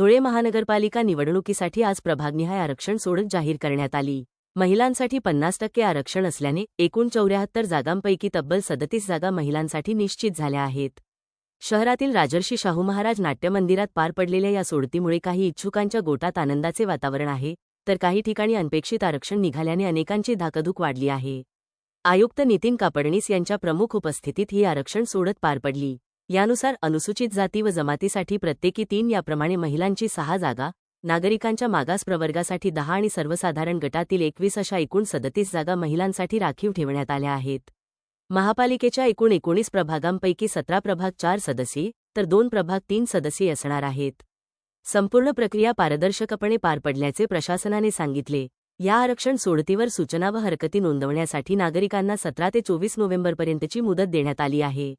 धुळे महानगरपालिका निवडणुकीसाठी आज प्रभागनिहाय आरक्षण सोडत जाहीर करण्यात आली. महिलांसाठी पन्नास टक्के आरक्षण असल्याने एकूण चौऱ्याहत्तर जागांपैकी तब्बल सदतीस जागा महिलांसाठी निश्चित झाल्या आहेत. शहरातील राजर्षी शाहू महाराज नाट्यमंदिरात पार पडलेल्या या सोडतीमुळे काही इच्छुकांच्या गोटात आनंदाचे वातावरण आहे तर काही ठिकाणी अनपेक्षित आरक्षण निघाल्याने अनेकांची धाकधूक वाढली आहे. आयुक्त नितीन कापडणीस यांच्या प्रमुख उपस्थितीत ही आरक्षण सोडत पार पडली. यानुसार अनुसूचित जाती व जमातीसाठी प्रत्येकी तीन याप्रमाणे महिलांची सहा जागा नागरिकांच्या मागास प्रवर्गासाठी दहा आणि सर्वसाधारण गटातील एकवीस अशा एकूण सदतीस जागा महिलांसाठी राखीव ठेवण्यात आल्या आहेत. महापालिकेच्या एकूण एकोणीस प्रभागांपैकी सतरा प्रभाग चार सदस्यी तर दोन प्रभाग तीन सदस्यी असणार आहेत. संपूर्ण प्रक्रिया पारदर्शकपणे पार पडल्याचे प्रशासनाने सांगितले. या आरक्षण सोडतीवर सूचना व हरकती नोंदवण्यासाठी नागरिकांना सतरा ते चोवीस नोव्हेंबरपर्यंतची मुदत देण्यात आली आहे.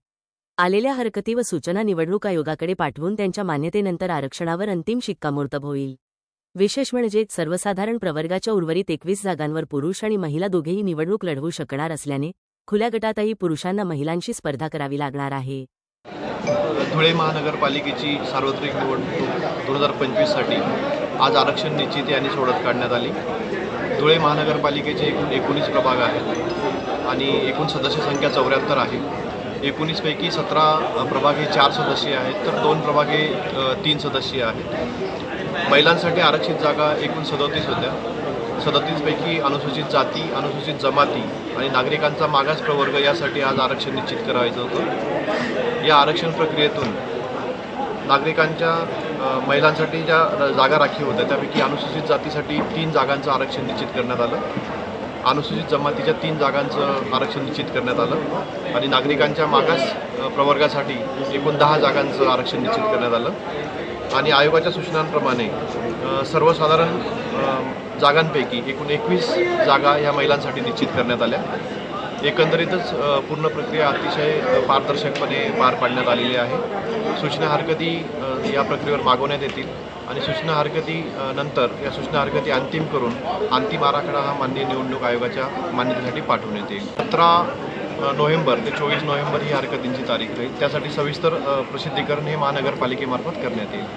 आलेल्या हरकती व सूचना निवडणूक आयोगाकडे पाठवून त्यांच्या मान्यतेनंतर आरक्षणावर अंतिम शिक्कामोर्तब होईल. विशेष म्हणजे सर्वसाधारण प्रवर्गाच्या उर्वरित एकवीस जागांवर पुरुष आणि महिला दोघेही निवडणूक लढवू शकणार असल्याने खुल्या गटातही पुरुषांना महिलांशी स्पर्धा करावी लागणार आहे. धुळे महानगरपालिकेची सार्वत्रिक निवडणूक दोन हजार पंचवीससाठी आज आरक्षण निश्चिती आणि सोडत काढण्यात आली. धुळे महानगरपालिकेचे एकूण एकोणीस प्रभाग आहेत आणि एकूण सदस्य संख्या चौऱ्याहत्तर आहे. एकोणीसपैकी सतरा प्रभाग हे चार सदस्य आहेत तर दोन प्रभाग हे तीन सदस्य आहेत. महिलांसाठी आरक्षित जागा एकूण सदोतीस होत्या. सदतीसपैकी अनुसूचित जाती अनुसूचित जमाती आणि नागरिकांचा मागास प्रवर्ग यासाठी आज आरक्षण निश्चित करायचं होतं. या आरक्षण प्रक्रियेतून नागरिकांच्या महिलांसाठी ज्या जागा राखीव होत्या त्यापैकी अनुसूचित जातीसाठी तीन जागांचं आरक्षण निश्चित करण्यात आलं. अनुसूचित जमातीच्या तीन जागांचं आरक्षण निश्चित करण्यात आलं आणि नागरिकांच्या मागास प्रवर्गासाठी एकूण दहा जागांचं आरक्षण निश्चित करण्यात आलं. आणि आयोगाच्या सूचनांप्रमाणे सर्वसाधारण जागांपैकी एकूण एकवीस जागा ह्या महिलांसाठी निश्चित करण्यात आल्या. एकंदरीतच पूर्ण प्रक्रिया अतिशय पारदर्शकपणे पार पाडण्यात आलेली आहे. सूचना हरकती या प्रक्रियेवर मागवण्यात येतील आणि सूचना हरकती नंतर या सूचना हरकती अंतिम करून अंतिम आराखडा हा माननीय निवडणूक आयोगाच्या मान्यतेसाठी पाठवण्यात येईल. सतरा नोव्हेंबर ते चोवीस नोव्हेंबर ही हरकतींची तारीख राहील त्यासाठी सविस्तर प्रसिद्धीकरण हे महानगरपालिकेमार्फत करण्यात येईल.